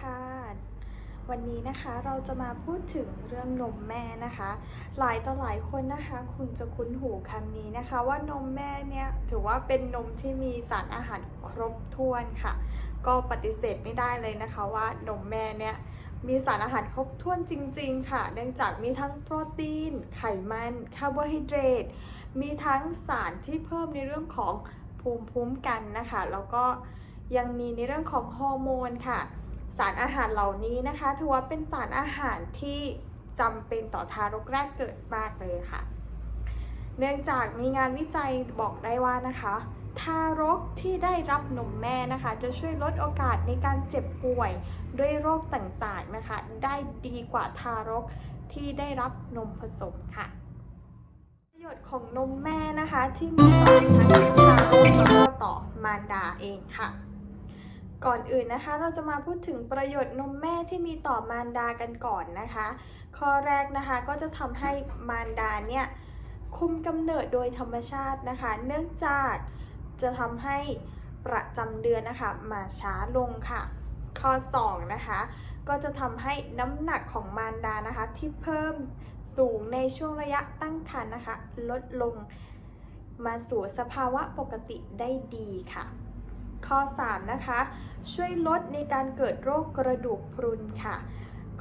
ค่ะ วันนี้นะคะเราจะมาพูดถึงเรื่องนมแม่นะคะ หลายต่อหลายคนนะคะ คุณจะคุ้นหูคำนี้นะคะ ว่านมแม่เนี่ยถือว่าเป็นนมที่มีสารอาหารครบถ้วนค่ะ ก็ปฏิเสธไม่ได้เลยนะคะว่านมแม่เนี่ยมีสารอาหารครบถ้วนจริง ๆ ค่ะ เนื่องจากมีทั้งโปรตีน ไขมัน คาร์โบไฮเดรต มีทั้งสารที่เพิ่มในเรื่องของภูมิคุ้มกันนะคะ แล้วก็ยังมีในเรื่องของฮอร์โมนค่ะารอาหารเหล่านี้นะคะถือว่าเป็นสารอาหารที่จำเป็นต่อทารกแรกเกิดมากเลยค่ะ เนื่องจากมีงานวิจัยบอกได้ว่านะคะ ทารกที่ได้รับนมแม่นะคะ จะช่วยลดโอกาสในการเจ็บป่วยด้วยโรคต่างๆนะคะ ได้ดีกว่าทารกที่ได้รับนมผสมค่ะ ประโยชน์ของนมแม่นะคะที่มีต่อทั้งทารกแล้วก็ต่อมารดาเองค่ะ ก่อนอื่นนะคะ เราจะมาพูดถึงประโยชน์นมแม่ที่มีต่อมารดากันก่อนนะคะ ข้อแรกนะคะก็จะทำให้มารดาเนี่ยคุมกำเนิดโดยธรรมชาตินะคะ เนื่องจากจะทำให้ประจำเดือนนะคะมาช้าลงค่ะ ข้อ2นะคะก็จะทำให้น้ำหนักของมารดานะคะที่เพิ่มสูงในช่วงระยะตั้งครรภ์นะคะ ลดลงมาสู่สภาวะปกติได้ดีค่ะ ข้อ 3 นะคะ ช่วยลดในการเกิดโรคกระดูกพรุนค่ะ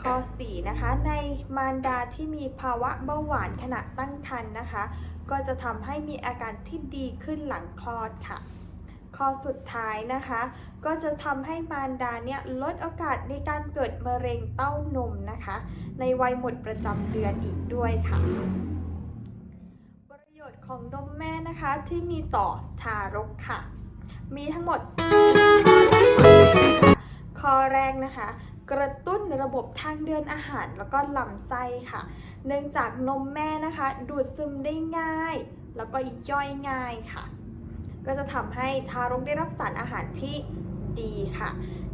ข้อ 4 นะคะ ในมารดาที่มีภาวะเบาหวานขณะตั้งครรภ์นะคะ ก็จะทำให้มีอาการที่ดีขึ้นหลังคลอดค่ะ ข้อสุดท้ายนะคะ ก็จะทำให้มารดาเนี่ยลดโอกาสในการเกิดมะเร็งเต้านมนะคะ ในวัยหมดประจำเดือนอีกด้วยค่ะประโยชน์ของนมแม่นะคะที่มีต่อทารกค่ะ มีทั้งหมด4ข้อแรกนะคะ กระตุ้นระบบทางเดินอาหารแล้วก็ลำไส้ค่ะ เนื่องจากนมแม่นะคะ ดูดซึมได้ง่าย แล้วก็ย่อยง่ายค่ะ ก็จะทำให้ทารกได้รับสารอาหารที่ดีค่ะ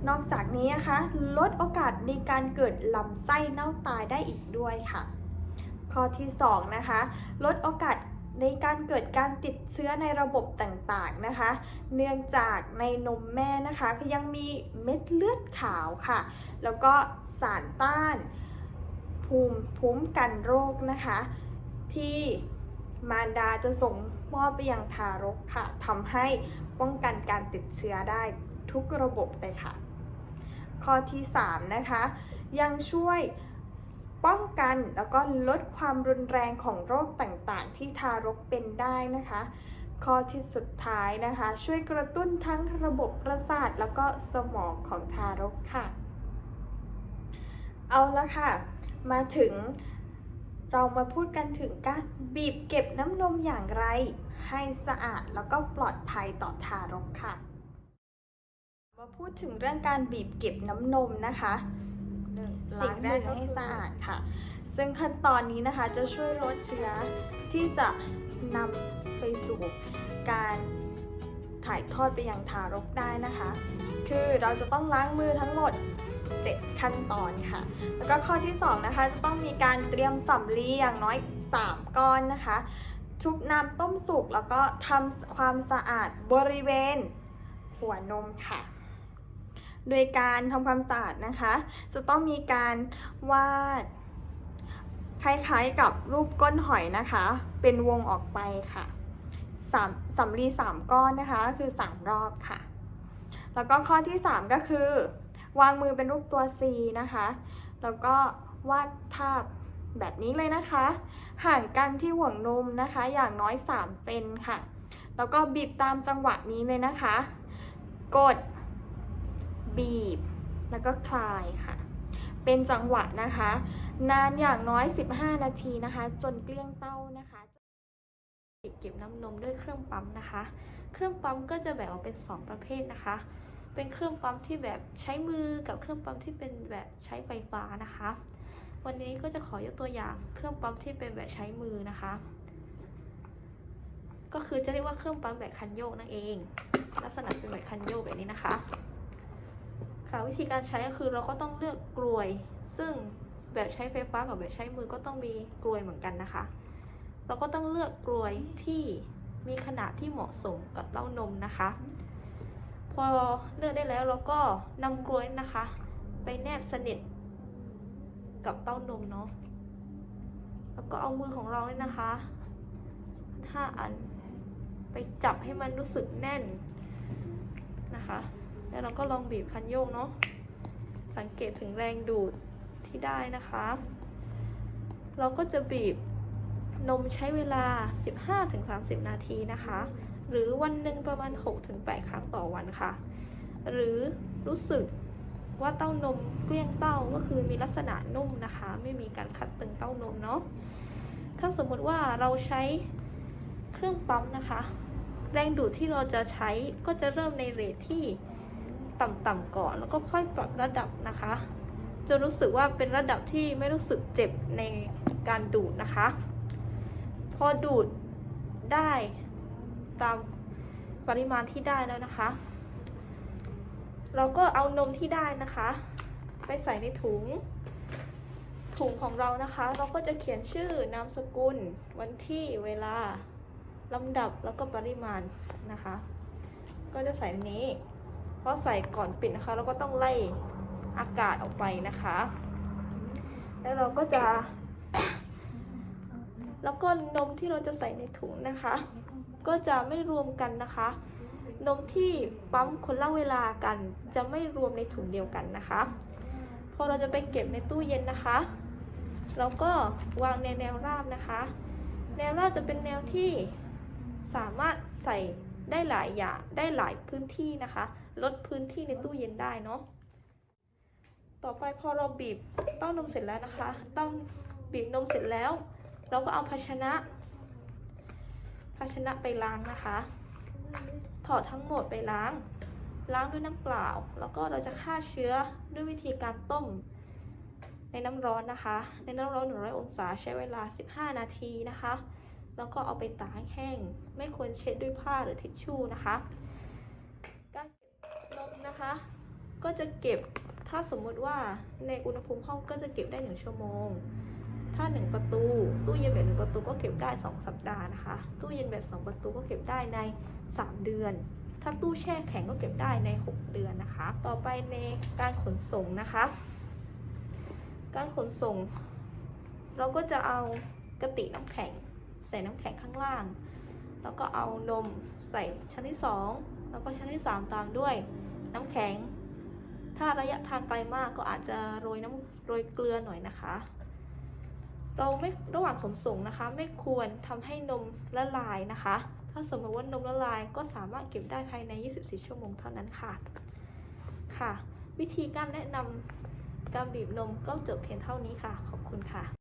นอกจากนี้นะคะ ลดโอกาสในการเกิดลำไส้เน่าตายได้อีกด้วยค่ะ ข้อที่ 2 นะคะ ลดโอกาส ในการเกิดการติดเชื้อในระบบต่างๆนะคะ เนื่องจากในนมแม่นะคะก็ยังมีเม็ดเลือดขาวค่ะ แล้วก็สารต้านภูมิคุ้มกันโรคนะคะ ที่มารดาจะส่งมอบไปยังทารกค่ะทำให้ป้องกันการติดเชื้อได้ทุกระบบเลยค่ะ ข้อที่ 3 นะคะ ยังช่วย ป้องกันแล้วก็ลดความรุนแรงของโรคต่างๆ ที่ทารกเป็นได้นะคะ ข้อที่สุดท้ายนะคะ ช่วยกระตุ้นทั้งระบบประสาทแล้วก็สมองของทารกค่ะ เอาละค่ะ มาถึงเรามาพูดกันถึงการบีบเก็บน้ำนมอย่างไร ให้สะอาดแล้วก็ปลอดภัยต่อทารกค่ะ มาพูดถึงเรื่องการบีบเก็บน้ำนมนะคะ สิ่งแรกให้สะอาดค่ะ ซึ่งขั้นตอนนี้นะคะจะช่วยลดเชื้อที่จะนำไปสู่การถ่ายทอดไปยังทารกได้นะคะ คือเราจะต้องล้างมือทั้งหมด 7 ขั้นตอนค่ะ แล้วก็ข้อที่ 2 นะคะ จะต้องมีการเตรียมสำลีอย่างน้อย 3 ก้อนนะคะ ชุบน้ำต้มสุกแล้วก็ทำความสะอาดบริเวณ หัวนมค่ะ โดยการทำความสะอาดนะคะ จะต้องมีการวาด คล้ายๆกับรูปก้นหอยนะคะ เป็นวงออกไปค่ะสามสำลีสามก้อนนะคะก็คือสามรอบค่ะ แล้วก็ข้อที่3ก็คือ วางมือเป็นรูปตัว C นะคะ แล้วก็วาดภาพแบบนี้เลยนะคะ ห่างกันที่ห่วงนมนะคะ อย่างน้อย 3 เซนค่ะ แล้วก็บีบตามจังหวะนี้เลยนะคะ กด บีบ แล้วก็คลายค่ะ เป็นจังหวะนะคะ นานอย่างน้อย 15 นาทีนะคะ จนเกลี้ยงเต้านะคะเก็บน้ำนมด้วยเครื่องปั๊มนะคะ เครื่องปั๊มก็จะแบ่งออกเป็น 2 ประเภทนะคะ เป็นเครื่องปั๊มที่แบบใช้มือกับเครื่องปั๊มที่เป็นแบบใช้ไฟฟ้านะคะ วันนี้ก็จะขอยกตัวอย่างเครื่องปั๊มที่เป็นแบบใช้มือนะคะ ก็คือจะเรียกว่าเครื่องปั๊มแบบคันโยกนั่นเอง ลักษณะเป็นแบบคันโยกแบบนี้นะคะ ค่ะวิธีการใช้ก็คือเราก็ต้องเลือกกลวย ซึ่งแบบใช้ไฟฟ้ากับแบบใช้มือก็ต้องมีกลวยเหมือนกันนะคะ เราก็ต้องเลือกกลวยที่มีขนาดที่เหมาะสมกับเต้านมนะคะ พอเลือกได้แล้วเราก็นำกลวยนะคะ ไปแนบสนิทกับเต้านมเนาะแล้วก็เอามือของเราเนี่ยนะคะห้าอันไปจับให้มันรู้สึกแน่นนะคะ แล้วเราก็ลองบีบคันโยกเนาะ สังเกตถึงแรงดูดที่ได้นะคะ เราก็จะบีบนมใช้เวลา 15-30 นาทีนะคะ หรือวันหนึ่งประมาณ 6-8 ครั้งต่อวันค่ะ หรือรู้สึกว่าเต้านมเกลี้ยงเต้าก็คือมีลักษณะนุ่มนะคะ ไม่มีการขัดตึงเต้านมเนาะ ถ้าสมมติว่าเราใช้เครื่องปั๊มนะคะ แรงดูดที่เราจะใช้ก็จะเริ่มในเรทที่ ต่ำๆก่อน แล้วก็ค่อยปรับระดับนะคะจะรู้สึกว่าเป็นระดับที่ไม่รู้สึกเจ็บในการดูดนะคะ พอดูดได้ตามปริมาณที่ได้แล้วนะคะ เราก็เอานมที่ได้นะคะ ไปใส่ในถุง ถุงของเรานะคะ เราก็จะเขียนชื่อนามสกุล วันที่เวลาลำดับแล้วก็ปริมาณนะคะ ก็จะใส่ใน นี้เพราะใส่ก่อนปิดนะคะเราก็ต้องไล่อากาศออกไปนะคะ แล้วเราก็จะ แล้วก็นมที่เราจะใส่ในถุงนะคะ ก็จะไม่รวมกันนะคะ นมที่ปั๊มคนละเวลากัน จะไม่รวมในถุงเดียวกันนะคะ พอเราจะไปเก็บในตู้เย็นนะคะ เราก็วางในแนวราบนะคะ แนวราบจะเป็นแนวที่สามารถใส่ได้หลายอย่างได้หลายพื้นที่นะคะ ลดพื้นที่ในตู้เย็นได้เนาะต่อไปพอเราบีบเต้านมเสร็จแล้วนะคะ ต้องบีบนมเสร็จแล้ว เราก็เอาภาชนะ ภาชนะไปล้างนะคะถอดทั้งหมดไปล้าง ล้างด้วยน้ำเปล่า แล้วก็เราจะฆ่าเชื้อด้วยวิธีการต้ม ในน้ำร้อนนะคะ ในน้ำร้อน 100 องศาใช้เวลา 15 นาทีนะคะ แล้วก็เอาไปตากแห้ง ไม่ควรเช็ดด้วยผ้าหรือทิชชู่นะคะ นะคะ ก็จะเก็บถ้าสมมุติว่าในอุณหภูมิห้องก็จะเก็บได้1ชั่วโมง ถ้า 1 ประตู ตู้เย็นแบบ1ประตูก็เก็บได้ 2 สัปดาห์นะคะ ตู้เย็นแบบ2 ประตูก็เก็บได้ใน 3 เดือน ถ้าตู้แช่แข็งก็เก็บได้ใน 6 เดือนนะคะ ต่อไปในการขนส่งนะคะ การขนส่ง เราก็จะเอากระติกน้ำแข็ง ใส่น้ำแข็งข้างล่าง แล้วก็เอานมใส่ชั้นที่ 2 แล้วก็ชั้นที่ 3 ตามด้วย น้ำแข็ง ถ้าระยะทางไกลมากก็อาจจะโรยน้ำโรยเกลือหน่อยนะคะ เราไม่ระหว่างขนส่งนะคะ ไม่ควรทำให้นมละลายนะคะ ถ้าสมมติว่านมละลายก็สามารถเก็บได้ภายใน 24 ชั่วโมงเท่านั้นค่ะ ค่ะ วิธีการแนะนำการบีบนมก็จบเพียงเท่านี้ค่ะ ขอบคุณค่ะ